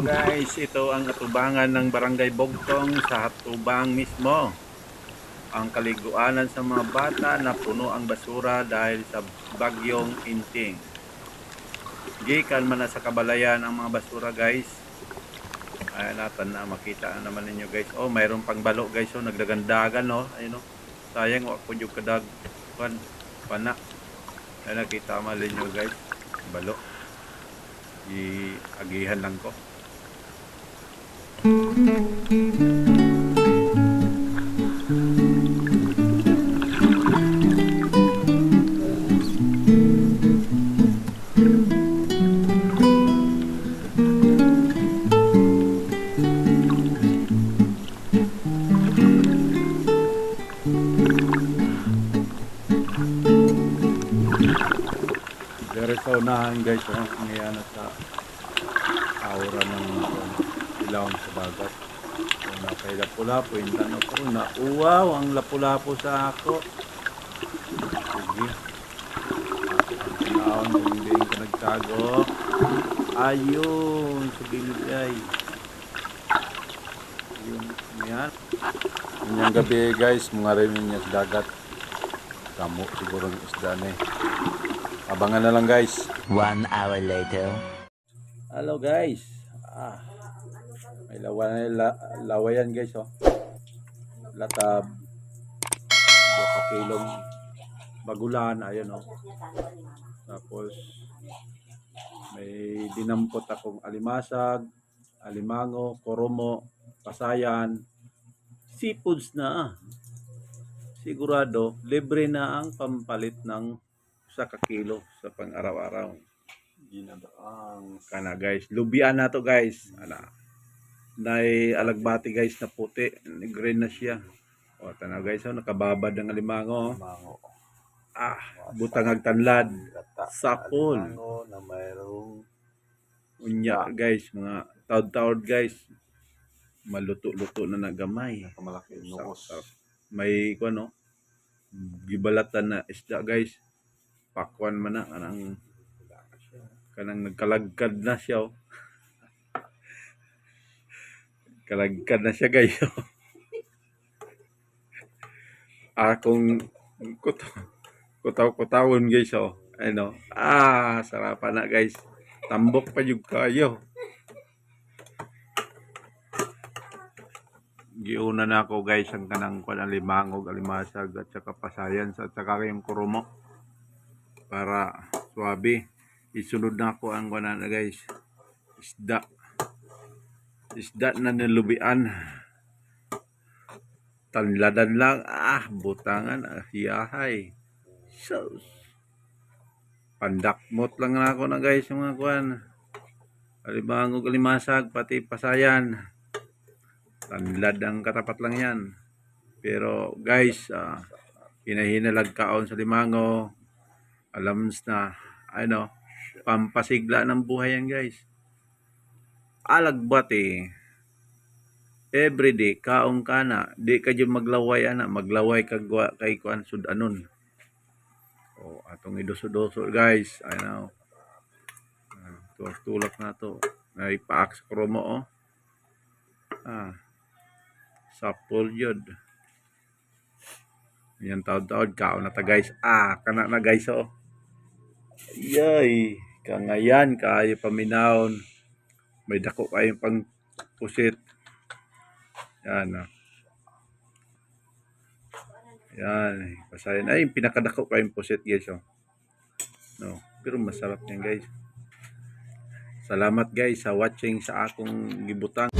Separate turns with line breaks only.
Guys, ito ang atubangan ng Barangay Bogtong sa Hatubang mismo. Ang kaliguanan sa mga bata na puno ang basura dahil sa bagyong inting. Gikan man sa kabalayan ang mga basura guys. Ayan natin na makita na naman ninyo guys. Oh, mayroon pang balo guys. Oh, nagdagandagan no. Ayun oh. Sayang wa ko yung kadag pan pana. Ayan nakita man ninyo guys. Balo. I-agihan lang ko. Dari sa unahan guys, oh, ngayon sa aura ng ilawang sa bagat. So, nakay lapu-lapo, yung tanong ko na, uwaw, ang lapu-lapo sa ako. Sige. Ang kung hindi ka nagtago. Ayun, sa gilid ay. Yun, yan. Ngayong gabi guys, mga rin niya sa dagat. Kamu siguro ng isda na eh. Abangan na lang guys.
One hour later.
Hello guys. Ah. May lawan la, lawayan guys oh. Latab. Baka kilong bagulan ayun oh. Tapos may dinampot akong alimasag, alimango, koromo, pasayan, seafoods na. Sigurado libre na ang pampalit ng sa kakilo sa pang-araw-araw ginadaang kana guys lubian na to guys ana nay alagbati guys na puti green na siya o tanaw guys oh, nakababad ng alimango
mango.
ah butang agtanlad. Sapol.
Alimango na mayroong
unya guys mga taud-taud guys maluto-luto na nagamay
kamalaki nukos.
May ko no gibalatan na isda guys pakwan man na kanang kanang nagkalagkad na siya oh. Kalagkad na siya guys. Oh. akong kut kutaw-kutawon guys oh. Ano? Ah sarapan na guys. Tambok pa yung kayo. Giuna na ako guys ang kanang kwan alimangog alimasag at saka pasayan at saka yung kurumo para swabe isunod na ako ang kwan na guys. Isda isda na nilubian. Tanladan lang. Ah butangan. Ah hiyahay sus. Pandakmot lang na ako na guys yung mga kwan. Alimangog alimasag pati pasayan. Tanlad ang katapat lang yan. Pero guys, uh, hinahinalag kaon sa limango. Alams na, ano, pampasigla ng buhay yan guys. Alagbat eh. Everyday, kaong ka na. Di ka dyan maglaway ana. Maglaway kag kay kuan sudanon. O, atong idoso-doso guys. I know. Uh, tulak na to. Naipaak sa kromo oh. Ah. Sapol yun. Yan taod-taod kao na ta guys. Ah, kana na guys oh. Yay, kangayan kayo paminahon. May dako kayong pang pusit. Yan ah. Yan, pasayan. Ay, pinakadako kayong pusit guys oh. No, pero masarap yan guys. Salamat guys sa watching sa akong gibutang.